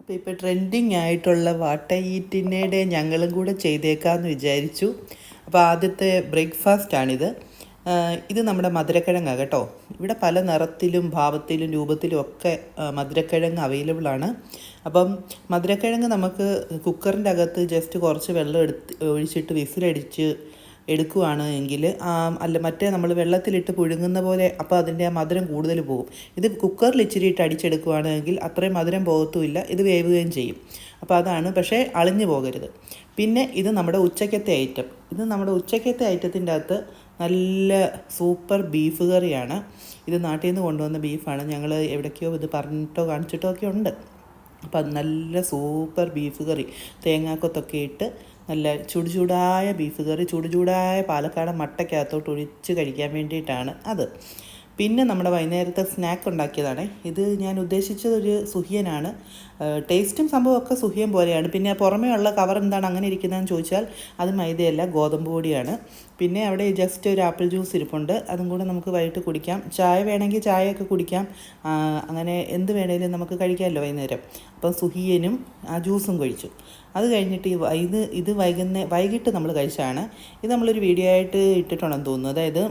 അപ്പോൾ ഇപ്പോൾ ട്രെൻഡിങ് ആയിട്ടുള്ള വാട്ടയീറ്റിനയുടെ ഞങ്ങളും കൂടെ ചെയ്തേക്കാമെന്ന് വിചാരിച്ചു. അപ്പോൾ ആദ്യത്തെ ബ്രേക്ക്ഫാസ്റ്റാണിത് ഇത് നമ്മുടെ മധുരക്കിഴങ്ങാണ് കേട്ടോ. ഇവിടെ പല നിറത്തിലും ഭാവത്തിലും രൂപത്തിലും ഒക്കെ മധുരക്കിഴങ്ങ് അവൈലബിൾ ആണ്. അപ്പം മധുരക്കിഴങ്ങ് നമുക്ക് കുക്കറിന്റെ അകത്ത് ജസ്റ്റ് കുറച്ച് വെള്ളം എടുത്ത് ഒഴിച്ചിട്ട് വിസിലടിച്ച് എടുക്കുവാണ് എങ്കിൽ അല്ല മറ്റേ നമ്മൾ വെള്ളത്തിലിട്ട് പുഴുങ്ങുന്ന പോലെ അപ്പോൾ അതിന്റെ ആ മധുരം കൂടുതൽ പോകും. ഇത് കുക്കറിൽ ഇച്ചിരി ഇട്ട് അടിച്ചെടുക്കുകയാണെങ്കിൽ അത്രയും മധുരം പോകത്തുമില്ല ഇത് വേവുകയും ചെയ്യും. അപ്പോൾ അതാണ് പക്ഷേ അളിഞ്ഞു പോകരുത്. പിന്നെ ഇത് നമ്മുടെ ഉച്ചക്കത്തെ ഐറ്റം. ഇത് നമ്മുടെ ഉച്ചക്കത്തെ ഐറ്റത്തിന്റെ അകത്ത് നല്ല സൂപ്പർ ബീഫ് കറിയാണ്. ഇത് നാട്ടിൽ നിന്ന് കൊണ്ടുവന്ന ബീഫാണ്. ഞങ്ങൾ എവിടേക്കോ ഇത് പറഞ്ഞിട്ടോ കാണിച്ചിട്ടോ ഒക്കെ ഉണ്ട്. അപ്പം നല്ല സൂപ്പർ ബീഫ് കറി. തേങ്ങാക്കൊത്തൊക്കെ ഇട്ട് നല്ല ചുടുചൂടായ ബീഫ് കറി ചുടുചൂടായ പാലക്കാടൻ മട്ടയ്ക്കകത്തോട്ട് ഒഴിച്ച് കഴിക്കാൻ വേണ്ടിയിട്ടാണ് അത്. പിന്നെ നമ്മുടെ വൈകുന്നേരത്തെ സ്നാക്ക് ഉണ്ടാക്കിയതാണ്. ഇത് ഞാൻ ഉദ്ദേശിച്ചത് ഒരു സുഹിയനാണ്. ടേസ്റ്റും സംഭവമൊക്കെ സുഹിയൻ പോലെയാണ്. പിന്നെ പുറമേ ഉള്ള കവർ എന്താണ് അങ്ങനെ ഇരിക്കുന്നതെന്ന് ചോദിച്ചാൽ അത് മൈദയല്ല ഗോതമ്പ് പൊടിയാണ്. പിന്നെ അവിടെ ജസ്റ്റ് ഒരു ആപ്പിൾ ജ്യൂസ് ഇരിപ്പുണ്ട്. അതും കൂടെ നമുക്ക് വൈകിട്ട് കുടിക്കാം. ചായ വേണമെങ്കിൽ ചായയൊക്കെ കുടിക്കാം. അങ്ങനെ എന്ത് വേണേലും നമുക്ക് കഴിക്കാമല്ലോ വൈകുന്നേരം. അപ്പം സുഹിയനും ആ ജ്യൂസും കഴിച്ചു. അത് കഴിഞ്ഞിട്ട് ഈ ഇത് ഇത് വൈകുന്നേ വൈകിട്ട് നമ്മൾ കഴിച്ചാണ് ഇത് നമ്മളൊരു വീഡിയോ ആയിട്ട് ഇട്ടിട്ടുണ്ടെന്ന് തോന്നുന്നു. അതായത്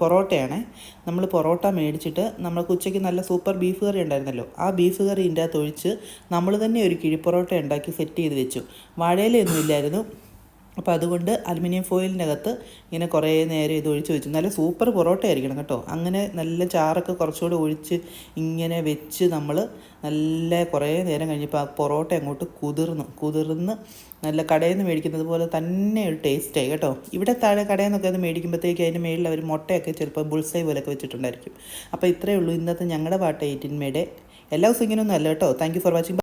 പൊറോട്ടയാണ്. നമ്മൾ പൊറോട്ട മേടിച്ചിട്ട് നമ്മൾക്ക് ഉച്ചയ്ക്ക് നല്ല സൂപ്പർ ബീഫ് കറി ഉണ്ടായിരുന്നല്ലോ. ആ ബീഫ് കറി ഇതിന്റെ അകത്ത് ഒഴിച്ച് നമ്മൾ തന്നെ ഒരു കിഴിപ്പൊറോട്ട ഉണ്ടാക്കി സെറ്റ് ചെയ്ത് വെച്ചു. വാഴയിലൊന്നും ഇല്ലായിരുന്നു. അപ്പോൾ അതുകൊണ്ട് അലുമിനിയം ഫോയിലിന്റെ അകത്ത് ഇങ്ങനെ കുറേ നേരം ഇത് ഒഴിച്ച് വെച്ചു നല്ല സൂപ്പർ പൊറോട്ട ആയിരിക്കണം കേട്ടോ. അങ്ങനെ നല്ല ചാറൊക്കെ കുറച്ചുകൂടെ ഒഴിച്ച് ഇങ്ങനെ വെച്ച് നമ്മൾ നല്ല കുറേ നേരം കഴിഞ്ഞപ്പോൾ ആ പൊറോട്ട അങ്ങോട്ട് കുതിർന്നു. കുതിർന്ന് നല്ല കടയിൽ നിന്ന് മേടിക്കുന്നത് പോലെ തന്നെ ഒരു ടേസ്റ്റായി കേട്ടോ. ഇവിടെ താഴെ കടയിൽ നിന്നൊക്കെ അത് മേടിക്കുമ്പോഴത്തേക്ക് അതിന്റെ മേളിൽ അവർ മുട്ടയൊക്കെ ചിലപ്പോൾ ബുൾസൈ പോലെയൊക്കെ വെച്ചിട്ടുണ്ടായിരിക്കും. അപ്പോൾ ഇത്രയേ ഉള്ളൂ ഇന്നത്തെ ഞങ്ങളുടെ പാട്ട് എയ്റ്റിന്മേടെ എല്ലാ ദിവസവും ഇങ്ങനെയൊന്നും അല്ല കേട്ടോ. Thank for watching